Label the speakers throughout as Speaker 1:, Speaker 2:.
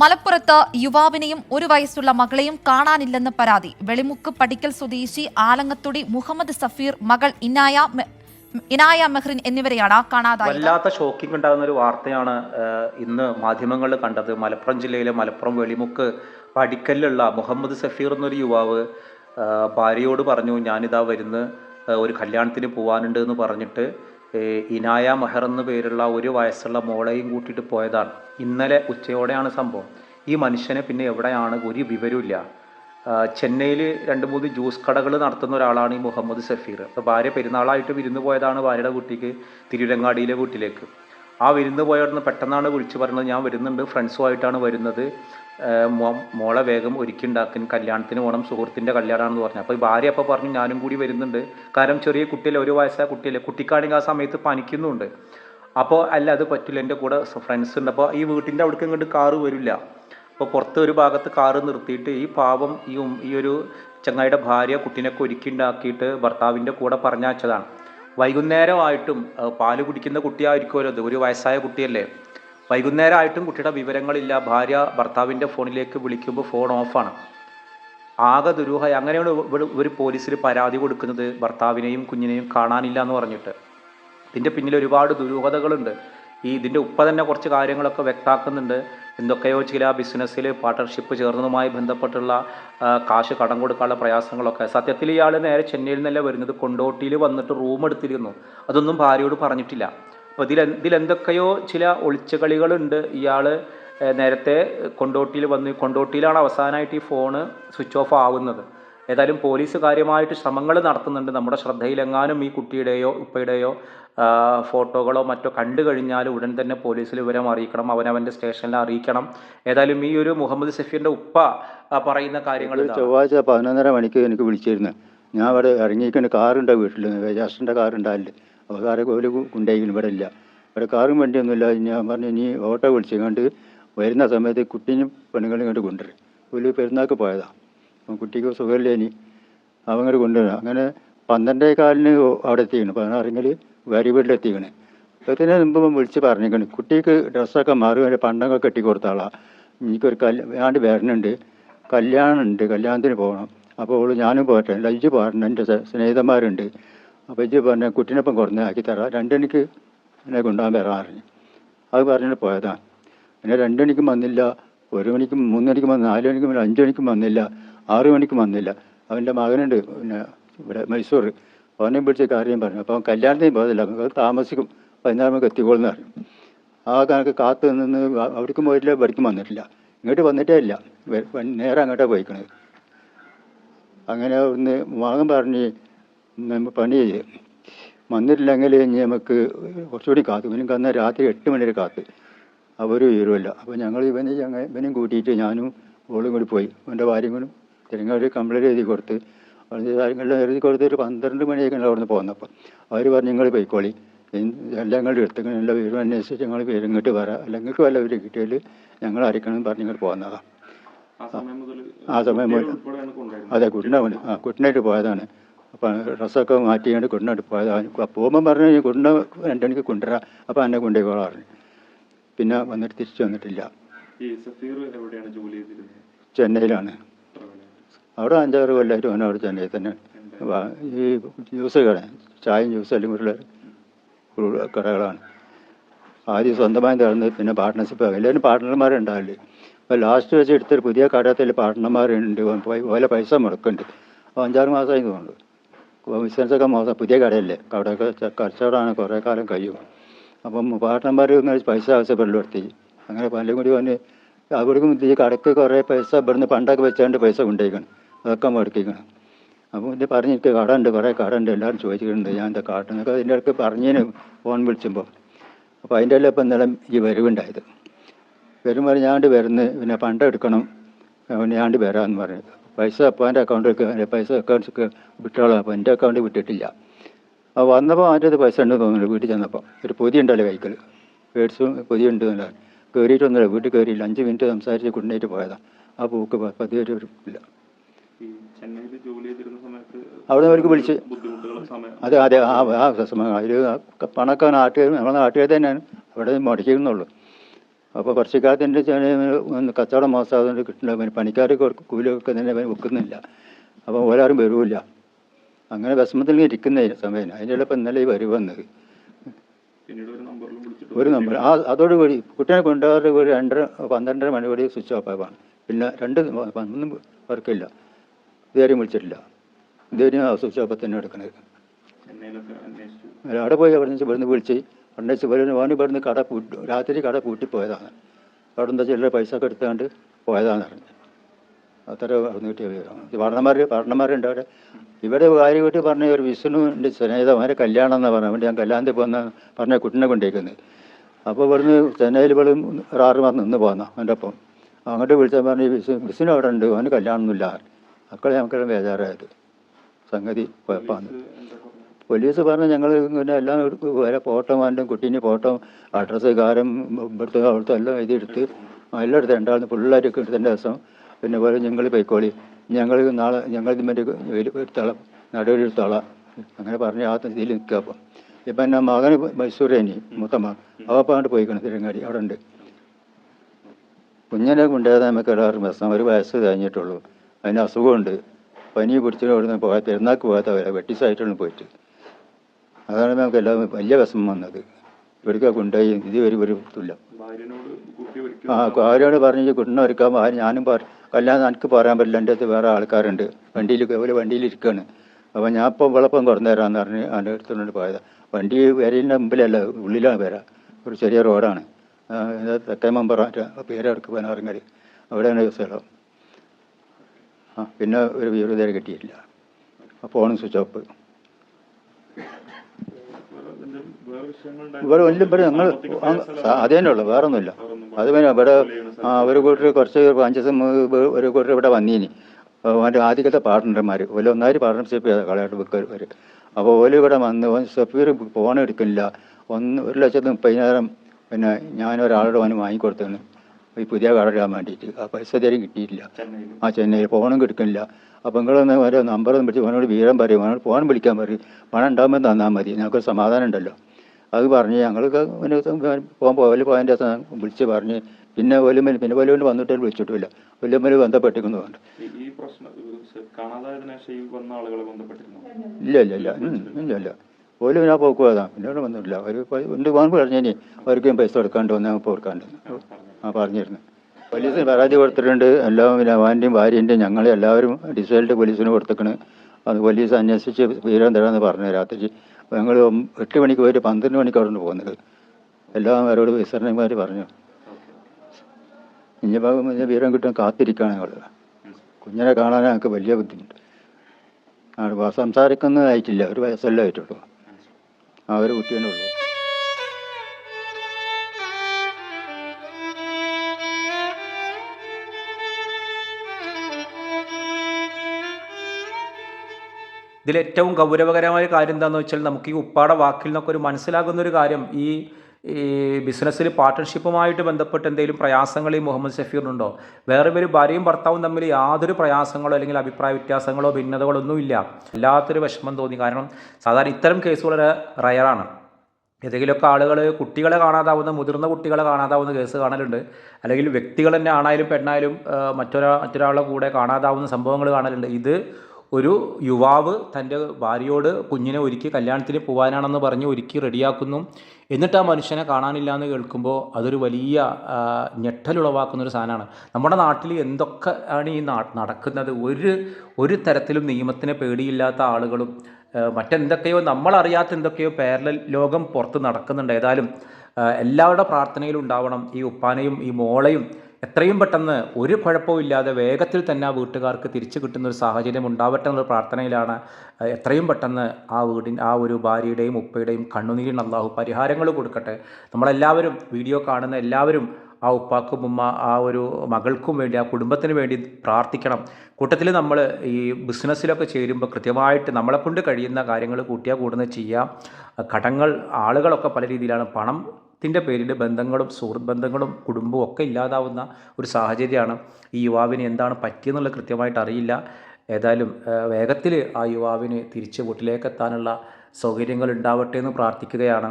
Speaker 1: മലപ്പുറത്ത് യുവാവിനെയും ഒരു വയസ്സുള്ള മകളെയും കാണാനില്ലെന്ന് പരാതി. വെളിമുക്ക് പടിക്കൽ സ്വദേശി ആലങ്ങത്തൊടി മുഹമ്മദ് സഫീർ മകൾ ഇനായ ഇനായ മെഹ്റിൻ എന്നിവരെയാണ് കാണാതായത്.
Speaker 2: വല്ലാത്ത ഷോക്കിംഗ് ഉണ്ടാകുന്ന ഒരു വാർത്തയാണ് ഇന്ന് മാധ്യമങ്ങളിൽ കണ്ടത്. മലപ്പുറം ജില്ലയിലെ മലപ്പുറം വെളിമുക്ക് പടിക്കലിലുള്ള മുഹമ്മദ് സഫീർ എന്നൊരു യുവാവ് ഭാര്യയോട് പറഞ്ഞു ഞാനിതാ വരുന്ന് ഒരു കല്യാണത്തിന് പോവാനുണ്ട് എന്ന് പറഞ്ഞിട്ട് ഇനായ മെഹർ എന്ന പേരുള്ള ഒരു വയസ്സുള്ള മോളെയും കൂട്ടിയിട്ട് പോയതാണ്. ഇന്നലെ ഉച്ചയോടെയാണ് സംഭവം. ഈ മനുഷ്യനെ പിന്നെ എവിടെയാണ്? ഒരു വിവരമില്ല ചെന്നൈയിൽ രണ്ട് മൂന്ന് ജ്യൂസ് കടകൾ നടത്തുന്ന ഒരാളാണ് ഈ മുഹമ്മദ് സഫീർ. അപ്പോൾ ഭാര്യ പെരുന്നാളായിട്ട് വിരുന്ന് പോയതാണ് ഭാര്യയുടെ കുട്ടിക്ക് തിരുരങ്ങാടിയിലെ വീട്ടിലേക്ക്. ആ വിരുന്ന് പോയവിടുന്ന് പെട്ടെന്നാണ് വിളിച്ച് പറഞ്ഞത്. ഞാൻ വരുന്നുണ്ട്. ഫ്രണ്ട്സുമായിട്ടാണ് വരുന്നത്. മോളെ വേഗം ഒരുക്കിണ്ടാക്കും കല്യാണത്തിന് പോകണം സുഹൃത്തിന്റെ കല്യാണമാണെന്ന് പറഞ്ഞു. അപ്പോൾ ഈ ഭാര്യ അപ്പോൾ പറഞ്ഞു ഞാനും കൂടി വരുന്നുണ്ട്. കാരണം ചെറിയ കുട്ടിയല്ലേ ഒരു വയസ്സായ കുട്ടിയല്ലേ. കുട്ടിക്കാണെങ്കിൽ ആ സമയത്ത് പനിക്കുന്നുണ്ട്. അപ്പോൾ അല്ല അത് പറ്റില്ല എന്റെ കൂടെ ഫ്രണ്ട്സ് ഉണ്ട്. അപ്പോൾ ഈ വീട്ടിന്റെ അവിടേക്ക് ഇങ്ങോട്ട് കാറ് വരില്ല. അപ്പോൾ പുറത്ത് ഒരു ഭാഗത്ത് കാറ് നിർത്തിയിട്ട് ഈ പാവം ഈ ഈ ഒരു ചങ്ങായിയുടെ ഭാര്യ കുട്ടീനൊക്കെ ഒരുക്കിണ്ടാക്കിയിട്ട് ഭർത്താവിന്റെ കൂടെ പറഞ്ഞയച്ചതാണ്. വൈകുന്നേരമായിട്ടും പാൽ കുടിക്കുന്ന കുട്ടിയായിരിക്കുമല്ലോ അത് ഒരു വയസ്സായ കുട്ടിയല്ലേ. വൈകുന്നേരമായിട്ടും കുട്ടിയുടെ വിവരങ്ങളില്ല. ഭാര്യ ഭർത്താവിന്റെ ഫോണിലേക്ക് വിളിക്കുമ്പോൾ ഫോൺ ഓഫാണ്. ആകെ ദുരൂഹ അങ്ങനെയാണ് ഒരു പോലീസിൽ പരാതി കൊടുക്കുന്നത്. ഭർത്താവിനെയും കുഞ്ഞിനെയും കാണാനില്ല എന്ന് പറഞ്ഞിട്ട്. ഇതിന്റെ പിന്നിൽ ഒരുപാട് ദുരൂഹതകളുണ്ട്. ഈ ഇതിന്റെ ഉപ്പ തന്നെ കുറച്ച് കാര്യങ്ങളൊക്കെ വ്യക്താക്കുന്നുണ്ട്. എന്തൊക്കെയോ ചില ബിസിനസ്സിൽ പാർട്ട്ണർഷിപ്പ് ചേർന്നതുമായി ബന്ധപ്പെട്ടുള്ള കാശ് കടം കൊടുക്കാനുള്ള പ്രയാസങ്ങളൊക്കെ. സത്യത്തിൽ ഇയാൾ നേരെ ചെന്നൈയിൽ നിന്നല്ല വരുന്നത്? കൊണ്ടോട്ടിയിൽ വന്നിട്ട് റൂം എടുത്തിരുന്നു. അതൊന്നും ഭാര്യയോട് പറഞ്ഞിട്ടില്ല. അപ്പോൾ ഇതിൽ ഇതിലെന്തൊക്കെയോ ചില ഒളിച്ചുകളികളുണ്ട്. ഇയാൾ നേരത്തെ കൊണ്ടോട്ടിയിൽ വന്ന് കൊണ്ടോട്ടിയിലാണ് അവസാനമായിട്ട് ഈ ഫോണ് സ്വിച്ച് ഓഫ് ആവുന്നത്. ഏതായാലും പോലീസ് കാര്യമായിട്ട് ശ്രമങ്ങൾ നടത്തുന്നുണ്ട്. നമ്മുടെ ശ്രദ്ധയിലെങ്ങാനും ഈ കുട്ടിയുടെയോ ഉപ്പയുടെയോ ഫോട്ടോകളോ മറ്റോ കണ്ടു കഴിഞ്ഞാൽ ഉടൻ തന്നെ പോലീസിൽ വിവരം അറിയിക്കണം. അവനവന്റെ സ്റ്റേഷനിൽ അറിയിക്കണം. ഏതായാലും ഈ ഒരു മുഹമ്മദ് സഫീറിന്റെ ഉപ്പ പറയുന്ന കാര്യങ്ങൾ
Speaker 3: ചൊവ്വാഴ്ച പതിനൊന്നര മണിക്ക് എനിക്ക് വിളിച്ചിരുന്നു. ഞാൻ അവിടെ ഇറങ്ങിയിരിക്കുന്ന കാറുണ്ട് വീട്ടിൽ. വേജാസിന്റെ കാറുണ്ടാവില്ല അപ്പോൾ കാറ് ഒരു കുണ്ടായിരിക്കും ഇവിടെ ഇല്ല. ഇവിടെ കാറും വണ്ടിയൊന്നുമില്ല ഞാൻ പറഞ്ഞു ഇനി ഓട്ടോ വിളിച്ചു കണ്ട് വരുന്ന സമയത്ത് കുട്ടീനും പെണ്ണുങ്ങളും കണ്ട് കൊണ്ടുവരും. ഒരു പെരുന്നാൾക്ക് പോയതാണ് കുട്ടിക്ക് സുഖമില്ല ഇനി അവങ്ങോട്ട് കൊണ്ടുവരാം അങ്ങനെ പന്ത്രണ്ടേ കാലിന് അവിടെ എത്തിക്കണം. പതിനാറിങ്ങൾ വരി വീട്ടിൽ വീട്ടിലെത്തിക്കണേ. അതിന് മുമ്പ് വിളിച്ച് പറഞ്ഞേക്കണ്. കുട്ടിക്ക് ഡ്രസ്സൊക്കെ മാറി വരെ പണ്ടൊക്കെ കെട്ടി കൊടുത്താളാ എനിക്കൊരു കല്യാണ്ട് വരണുണ്ട്. കല്യാണം ഉണ്ട് കല്യാണത്തിന് പോകണം അപ്പോൾ അവൾ ഞാനും പോട്ടെ. ലജ്ജ് പോകണം എന്റെ സ്നേഹിതന്മാരുണ്ട്. അപ്പോൾ ഇജ്ജ് പറഞ്ഞ കുട്ടീനൊപ്പം കുറഞ്ഞ ആക്കി തരാം. രണ്ടെനിക്ക് എന്നെ കൊണ്ടുപോകാൻ വരാൻ പറഞ്ഞു. അത് പറഞ്ഞിട്ട് പോയതാണ് പിന്നെ രണ്ട് മണിക്കും വന്നില്ല. ഒരു മണിക്കും മൂന്ന് മണിക്കും വന്നു നാല് മണിക്കും അഞ്ച് മണിക്കും വന്നില്ല. ആറ് മണിക്ക് വന്നില്ല. അവന്റെ മകനുണ്ട് പിന്നെ ഇവിടെ മൈസൂർ. അവനെ പിടിച്ച് കാര്യം പറഞ്ഞു. അപ്പോൾ അവൻ കല്യാണത്തിന് പോകത്തില്ല അവൻ താമസിക്കും. പതിനാറ് മണിക്ക് എത്തിക്കോളെന്ന് പറഞ്ഞു. ആ കണക്ക് കാത്തു നിന്ന് അവിടേക്കും പോയിട്ടില്ല ഇവിടേക്കും വന്നിട്ടില്ല. ഇങ്ങോട്ട് വന്നിട്ടേ ഇല്ല. നേരെ അങ്ങോട്ടാണ് പോയിക്കണത്. അങ്ങനെ ഒന്ന് മകൻ പറഞ്ഞ് പണി ചെയ്ത്. വന്നിട്ടില്ലെങ്കിൽ ഇനി നമുക്ക് കുറച്ചുകൂടി കാത്തു. ഇവനും കന്ന രാത്രി എട്ട് മണി വരെ കാത്ത്. അവർ ഉയരുമല്ല. അപ്പോൾ ഞങ്ങൾ ഇവനെ ഇവനും കൂട്ടിയിട്ട് ഞാനും ഓളും കൂടി പോയി. അവന്റെ ഭാര്യയും കൂടി തിരങ്ങാട് കംപ്ലൈന്റ് എഴുതി കൊടുത്ത് അവരുടെ കാര്യങ്ങളെല്ലാം എഴുതി കൊടുത്ത് ഒരു പന്ത്രണ്ട് മണിയൊക്കെ അവിടെ നിന്ന് പോന്നപ്പോൾ അവർ പറഞ്ഞു നിങ്ങൾ പോയിക്കോളി. എല്ലാം കൂടി എടുത്ത് എല്ലാ വിവരം അന്വേഷിച്ച് ഞങ്ങൾ പേര് ഇങ്ങോട്ട് വരാം അല്ലെങ്കിൽ വല്ല ഒരു കിട്ടിയാൽ ഞങ്ങൾ അറിയിക്കണം പറഞ്ഞ് ഇങ്ങോട്ട് പോകുന്നതാണ് ആ സമയം മുതൽ അതെ കുട്ടനാവന് ആ കുട്ടനായിട്ട് പോയതാണ്. അപ്പം ഡ്രസ്സൊക്കെ മാറ്റിയാണ്ട് കുട്ടനായിട്ട് പോയതാണ് പോകുമ്പോൾ പറഞ്ഞു കുട്ടന രണ്ടണിക്ക് കൊണ്ടുവരാം. അപ്പം എന്നെ കൊണ്ടുപോയിക്കോളാം പറഞ്ഞു. പിന്നെ വന്നിട്ട് തിരിച്ചു വന്നിട്ടില്ല. ചെന്നൈയിലാണ്. അവിടെ അഞ്ചാറ് കൊല്ലമായിട്ട് അവൻ അവിടെ തന്നെ തന്നെ ഈ ജ്യൂസ് കട ചായയും ജ്യൂസ് അല്ലെങ്കിൽ ഉള്ള കടകളാണ്. ആദ്യം സ്വന്തമായി തുറന്ന് പിന്നെ പാർട്ട്ണർഷിപ്പ് എല്ലാവരും പാർട്ട്ണർമാരുണ്ടാവില്ലേ അപ്പോൾ ലാസ്റ്റ് വെച്ച് എടുത്തൊരു പുതിയ കടത്തിൽ പാർട്ട്ണർമാരുണ്ട് ഓല പൈസ മുടക്കുന്നുണ്ട്. അപ്പോൾ അഞ്ചാറ് മാസമായി തോന്നുന്നു. ബിസിനസ്സൊക്കെ മോശം. പുതിയ കടയല്ലേ? കടയൊക്കെ കച്ചവടമാണ് കുറേ കാലം കഴിയും. അപ്പം പാർട്ട്ണർമാർ പൈസ ആവശ്യപ്പെടുള്ളൂ എടുത്തി അങ്ങനെ പലരും കൂടി വന്ന് അവിടേക്കും ഈ കടയ്ക്ക് കുറേ പൈസ ഇവിടുന്ന് പണ്ടൊക്കെ വെച്ചുകൊണ്ട് പൈസ കൊണ്ടുപോയിക്കണം. അതൊക്കെ മുടക്കിക്കണം അപ്പോൾ ഇത് പറഞ്ഞ് എനിക്ക് കട ഉണ്ട് കുറേ കട ഉണ്ട് എല്ലാവരും ചോദിച്ചിട്ടുണ്ട് ഞാൻ എന്താ കാട്ടുന്നൊക്കെ അതിന്റെ ഇടയ്ക്ക് പറഞ്ഞതിന് ഫോൺ വിളിച്ചപ്പോൾ അപ്പോൾ അതിന്റെ എല്ലാം ഇപ്പം ഇന്നലെ ഈ വരവുണ്ടായത്. വരുമ്പോൾ ഞാണ്ട് വരുന്നത് പിന്നെ പണ്ട് എടുക്കണം അവൻ ഞാണ്ട് വരാമെന്ന് പറഞ്ഞു പൈസ അപ്പോൾ എന്റെ അക്കൗണ്ടിലേക്ക് പൈസ അക്കൗണ്ട്സ് വിട്ടോളാം അപ്പോൾ എന്റെ അക്കൗണ്ടിൽ വിട്ടിട്ടില്ല. അപ്പോൾ വന്നപ്പോൾ അതിന്റെ പൈസ ഉണ്ടെന്ന് തോന്നുന്നു വീട്ടിൽ ചെന്നപ്പോൾ. ഒരു പൊതി ഉണ്ടല്ലോ കൈക്കൽ പേഴ്സും പൊതി ഉണ്ട് കയറിയിട്ടൊന്നുമില്ല വീട്ടിൽ കയറിയില്ല. അഞ്ച് മിനിറ്റ് സംസാരിച്ച് കൊണ്ടുപോയിട്ട് പോയതാണ് ആ പൂക്ക് പതിയെ ഇല്ല
Speaker 4: ഈ ചെന്നൈയിൽ ജോലി ചെയ്തിരുന്ന
Speaker 3: അവിടെ അവർക്ക് വിളിച്ച് അതെ അതെ ആ ആ സമയം. അതിൽ പണമൊക്കെ നാട്ടുകാർ നമ്മുടെ നാട്ടുകാർ തന്നെയാണ്. അവിടെ മുടക്കിയിരുന്നുള്ളൂ അപ്പോൾ കുറച്ച് കാലത്തിന്റെ കച്ചവടം മോശമാകുന്നുണ്ട് കിട്ടുന്നുണ്ട് പിന്നെ പണിക്കാർ കൂലിയൊക്കെ തന്നെ വെക്കുന്നില്ല. അപ്പോൾ ഓരാരും വരൂല്ല. അങ്ങനെ വിഷമത്തിൽ ഇരിക്കുന്ന സമയം അതിന്റെ ഇപ്പം ഇന്നലെ ഈ വരി വന്നത്.
Speaker 4: ഒരു
Speaker 3: നമ്പർ ആ അതോടുകൂടി കുട്ടീനെ കൊണ്ടുപോകാറ് ഒരു രണ്ടര പന്ത്രണ്ടര മണി വരെ സ്വിച്ച് ഓഫ് ആവാണ്. പിന്നെ രണ്ട് ഒന്നും വർക്കില്ല. ഇതുവരെയും വിളിച്ചിട്ടില്ല. ആ സ്വിച്ച് ഓഫ് തന്നെ അല്ല, അവിടെ പോയി അവിടെ നിന്ന് ഇവിടുന്ന് വിളിച്ച് അവിടെ വെച്ച് ഇവർ ഓന് ഇവിടുന്ന് കട പൂട്ടി രാത്രി കട പൂട്ടിപ്പോയതാണ്. അവിടെ എന്താ ചില്ലറ പൈസ ഒക്കെ എടുത്തുകൊണ്ട് പോയതാന്ന് പറഞ്ഞു അത്ര അവിടുന്ന് കിട്ടിയ വിവരം. പഠനന്മാർ പഠനന്മാരുണ്ട് അവിടെ. ഇവിടെ കാര്യം വീട്ടിൽ പറഞ്ഞ ഒരു വിഷ്ണുവിന്റെ സ്നേഹിത അവരെ കല്യാണം എന്നാണ് പറഞ്ഞത്. അതുകൊണ്ട് ഞാൻ കല്യാണത്തിൽ പോകുന്ന പറഞ്ഞ കുട്ടിനെ കൊണ്ടേക്കുന്നത്. അപ്പോൾ ഇവിടുന്ന് ചെന്നൈയിൽ ഇവിടെ ആറ് മാസം നിന്ന് പോന്ന അവന്റെ ഒപ്പം. അങ്ങോട്ട് വിളിച്ചാൽ പറഞ്ഞു വിഷ്ണു വിഷ്ണു അവിടെ ഉണ്ട് അവന് കല്യാണമൊന്നുമില്ല. മക്കളെ നമുക്കെല്ലാം ബേജാറായത്. സംഗതി കുഴപ്പമാണ്. പോലീസ് പറഞ്ഞു ഞങ്ങൾ പിന്നെ എല്ലാം വരെ ഫോട്ടോ വേണ്ടും കുട്ടീന്റെ ഫോട്ടോ അഡ്രസ്സ് കാരം ഇവിടുത്തെ അവിടുത്തെ എല്ലാം എഴുതിയെടുത്ത് എല്ലായിടത്തും എല്ലാം എടുത്ത് രണ്ടാമത് ഫുള്ളായിട്ട് എടുത്തതിന്റെ ദിവസം പിന്നെ പോലെ ഞങ്ങൾ പോയിക്കോളി. ഞങ്ങൾ നാളെ ഞങ്ങൾ ഇതിന്റെ എടുത്തോളാം നടുവിൽ എടുത്തോളാം അങ്ങനെ പറഞ്ഞ് ആ ഇതിൽ നിൽക്കുക അപ്പം. ഇപ്പം എന്റെ മകന് മൈസൂരേനി മുത്തമ്മ അവപ്പം അങ്ങോട്ട് പോയിക്കണം തിരങ്ങാടി അവിടെ ഉണ്ട്. കുഞ്ഞിനെ കൊണ്ടുപോയത് നമുക്ക് ഇടാറ് പ്രശ്നം ഒരു വയസ്സ് കഴിഞ്ഞിട്ടുള്ളൂ. അതിന് അസുഖമുണ്ട്. പനി പിടിച്ചിട്ട് അവിടുന്ന് പോകാത്ത പെരുന്നാൾക്ക് പോകാത്ത വരെ വെട്ടിസായിട്ടാണ് പോയിട്ട്. അതാണ് നമുക്ക് എല്ലാം വലിയ വിഷമം വന്നത്. ഇവിടേക്ക് കൊണ്ടുപോയി ഇത് ഒരു ഒരു
Speaker 4: ഒരിക്കലും
Speaker 3: ആ ആരോട് പറഞ്ഞു കുട്ടിനെ ഒരുക്കാൻ ഭാര്യ ഞാനും പറ കല്യാണം എനിക്ക് പറയാൻ പറ്റില്ല. എന്റെ അടുത്ത് വേറെ ആൾക്കാരുണ്ട്. വണ്ടിയിൽ ഒരു വണ്ടിയിൽ ഇരിക്കുകയാണ് അപ്പോൾ ഞാൻ ഇപ്പം വെള്ളപ്പം കുറഞ്ഞു തരാമെന്ന് പറഞ്ഞ് അതിന്റെ അടുത്തുകൊണ്ട് പോയത്. വണ്ടി വരലിന്റെ മുമ്പിലല്ല ഉള്ളിലാണ് വരാ. ഒരു ചെറിയ റോഡാണ്. തെക്കേ മമ്പറ പേരെടുക്ക് പനാറങ്ങാടി അവിടെയാണ് സ്ഥലം. ആ പിന്നെ ഒരു വിവരം ഇതുവരെ കിട്ടിയില്ല ആ ഫോണും സ്വിച്ച് ഓഫ്? ഇവിടെ വലിയ ഇവിടെ ഞങ്ങൾ അത് തന്നെ ഉള്ളു. വേറെ ഒന്നുമില്ല അത് പിന്നെ ഇവിടെ ഒരു കൂട്ടർ കുറച്ച് അഞ്ച് ദിവസം ഒരു കൂട്ടർ ഇവിടെ വന്നീനി. അവന്റെ ആദ്യത്തെ പാർട്ട്ണർമാർ ഓൽ ഒന്നാര് പാർട്ണർഷിപ്പ് ചെയ്ത കളയാട്ട് വെക്കവർ അപ്പോൾ ഓല ഇവിടെ വന്ന് സഫീർ ഫോൺ എടുക്കുന്നില്ല ഒന്ന് ഒരു ലക്ഷത്തി മുപ്പതിനായിരം പിന്നെ ഞാൻ ഒരാളുടെ വന്ന് വാങ്ങിക്കൊടുത്താണ് ഈ പുതിയ കട ഇടാൻ വേണ്ടിയിട്ട്. ആ പൈസ തരും കിട്ടിയിട്ടില്ല. ആ ചെന്നൈയിൽ ഫോണും കിടക്കുന്നില്ല അപ്പം നിങ്ങളൊന്ന് ഓരോ നമ്പറൊന്നും പിടിച്ച് ഓനോട് വീരം പറയും. ഓനോട് ഫോൺ വിളിക്കാൻ പറയും. പണം ഉണ്ടാകുമ്പോൾ തന്നാൽ മതി. ഞങ്ങൾക്ക് സമാധാനം ഉണ്ടല്ലോ. അത് പറഞ്ഞ് ഞങ്ങൾക്ക് പോകാൻ പോകൽ പോയതിന്റെ ദിവസം വിളിച്ച് പറഞ്ഞ് പിന്നെ ഒലുമൽ പിന്നെ ഒലുമൽ വന്നിട്ട് വിളിച്ചിട്ടില്ല ഒലുമൽ ബന്ധപ്പെട്ടിരിക്കുന്നു പറഞ്ഞു ഇല്ല ഇല്ല ഇല്ല. ഇല്ല ഇല്ല. പോലും ഞാൻ പോക്കുവാതാ പിന്നോട് വന്നിട്ടില്ല. അവർ ഉണ്ട് പോകാൻ പറഞ്ഞു അവർക്കും പൈസ കൊടുക്കാണ്ട് വന്നാൽ പോർക്കാണ്ടോ കൊടുക്കാണ്ട്. ആ പറഞ്ഞിരുന്നു. പോലീസിന് പരാതി കൊടുത്തിട്ടുണ്ട്. എല്ലാം പിന്നെ അവന്റെയും ഭാര്യന്റെയും ഞങ്ങൾ എല്ലാവരും ഡിസൈൽഡ് പോലീസിന് കൊടുത്തേക്കണ്. അത് പോലീസ് അന്വേഷിച്ച് വിവരം തരാമെന്ന് പറഞ്ഞു രാത്രി. ഞങ്ങൾ എട്ട് മണിക്ക് പോയിട്ട് പന്ത്രണ്ട് മണിക്ക് അവിടെ പോകുന്നത് എല്ലാം അവരോട് വിസരണമാർ പറഞ്ഞു. ഇനി വിവരം കിട്ടാൻ കാത്തിരിക്കുകയാണ് ഞങ്ങൾ കുഞ്ഞിനെ കാണാൻ ഞങ്ങൾക്ക് വലിയ ബുദ്ധിമുട്ട്. സംസാരിക്കുന്നതായിട്ടില്ല. ഒരു വയസ്സല്ലേ ആയിട്ടുള്ളൂ. ആ ഒരു കുട്ടിയേ
Speaker 2: ഇതിലേറ്റവും ഗൗരവകരമായ കാര്യം എന്താണെന്ന് വെച്ചാൽ നമുക്ക് ഈ ഉപ്പാട വാക്കിൽ നിന്നൊക്കെ ഒരു മനസ്സിലാകുന്ന ഒരു കാര്യം ഈ ഈ ബിസിനസ്സിൽ പാർട്ട്ണർഷിപ്പുമായിട്ട് ബന്ധപ്പെട്ട് എന്തെങ്കിലും പ്രയാസങ്ങൾ ഈ മുഹമ്മദ് ഷഫീറിനുണ്ടോ? വേറെ ഒരു ഭാര്യയും ഭർത്താവും തമ്മിൽ യാതൊരു പ്രയാസങ്ങളോ അല്ലെങ്കിൽ അഭിപ്രായ വ്യത്യാസങ്ങളോ ഭിന്നതകളോ ഒന്നുമില്ല വല്ലാത്തൊരു വിഷമം തോന്നി. കാരണം സാധാരണ ഇത്തരം കേസ് വളരെ റയറാണ് ഏതെങ്കിലുമൊക്കെ ആളുകൾ കുട്ടികളെ കാണാതാവുന്ന മുതിർന്ന കുട്ടികളെ കാണാതാവുന്ന കേസ് കാണലുണ്ട്. അല്ലെങ്കിൽ വ്യക്തികൾ തന്നെ ആണായാലും പെണ്ണായാലും മറ്റൊരാ മറ്റൊരാളുടെ കൂടെ കാണാതാവുന്ന സംഭവങ്ങൾ കാണലുണ്ട്. ഇത് ഒരു യുവാവ് തന്റെ ഭാര്യയോട് കുഞ്ഞിനെ ഒരുക്കി കല്യാണത്തിന് പോകാനാണെന്ന് പറഞ്ഞ് ഒരുക്കി റെഡിയാക്കുന്നു. എന്നിട്ട് ആ മനുഷ്യനെ കാണാനില്ല എന്ന് കേൾക്കുമ്പോൾ അതൊരു വലിയ ഞെട്ടലുളവാക്കുന്ന ഒരു സാധനമാണ്. നമ്മുടെ നാട്ടിൽ എന്തൊക്കെ ആണ് ഈ നടക്കുന്നത്? ഒരു ഒരു തരത്തിലും നിയമത്തിനെ പേടിയില്ലാത്ത ആളുകളും മറ്റെന്തൊക്കെയോ നമ്മളറിയാത്ത എന്തൊക്കെയോ പാരലൽ ലോകം പുറത്ത് നടക്കുന്നുണ്ട്. ഏതായാലും എല്ലാവരുടെ പ്രാർത്ഥനയിലും ഉണ്ടാവണം ഈ ഉപ്പാനെയും ഈ മോളെയും എത്രയും പെട്ടെന്ന് ഒരു കുഴപ്പവും ഇല്ലാതെ വേഗത്തിൽ തന്നെ ആ വീട്ടുകാർക്ക് തിരിച്ചു കിട്ടുന്ന ഒരു സാഹചര്യം ഉണ്ടാവട്ടെ എന്നുള്ള പ്രാർത്ഥനയിലാണ് എത്രയും പെട്ടെന്ന് ആ വീടിൻ ആ ഒരു ഭാര്യയുടെയും ഉപ്പയുടെയും കണ്ണുനീരിന് അള്ളാഹു പരിഹാരങ്ങൾ കൊടുക്കട്ടെ. നമ്മളെല്ലാവരും വീഡിയോ കാണുന്ന എല്ലാവരും ആ ഉപ്പാക്കും ഉമ്മ ആ ഒരു മകൾക്കും വേണ്ടി ആ കുടുംബത്തിന് വേണ്ടി പ്രാർത്ഥിക്കണം. കൂട്ടത്തിൽ നമ്മൾ ഈ ബിസിനസ്സിലൊക്കെ ചേരുമ്പോൾ കൃത്യമായിട്ട് നമ്മളെക്കൊണ്ട് കഴിയുന്ന കാര്യങ്ങൾ കൂട്ടിയാൽ കൂടുന്നത് ചെയ്യാം. കടങ്ങൾ ആളുകളൊക്കെ പല രീതിയിലാണ് പണത്തിന്റെ പേരിൽ ബന്ധങ്ങളും സുഹൃത്ത് ബന്ധങ്ങളും കുടുംബവും ഒക്കെ ഇല്ലാതാവുന്ന ഒരു സാഹചര്യമാണ് ഈ യുവാവിന് എന്താണ് പറ്റിയെന്നുള്ളത് കൃത്യമായിട്ട് അറിയില്ല. ഏതായാലും വേഗത്തിൽ ആ യുവാവിന് തിരിച്ച് വീട്ടിലേക്ക് എത്താനുള്ള സൗകര്യങ്ങൾ ഉണ്ടാവട്ടെ എന്ന് പ്രാർത്ഥിക്കുകയാണ്.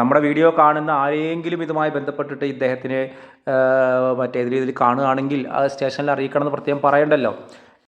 Speaker 2: നമ്മുടെ വീഡിയോ കാണുന്ന ആരെങ്കിലും ഇതുമായി ബന്ധപ്പെട്ടിട്ട് ഇദ്ദേഹത്തിന് മറ്റേത് രീതിയിൽ കാണുകയാണെങ്കിൽ അത് സ്റ്റേഷനിൽ അറിയിക്കണമെന്ന് പ്രത്യേകം പറയണ്ടല്ലോ.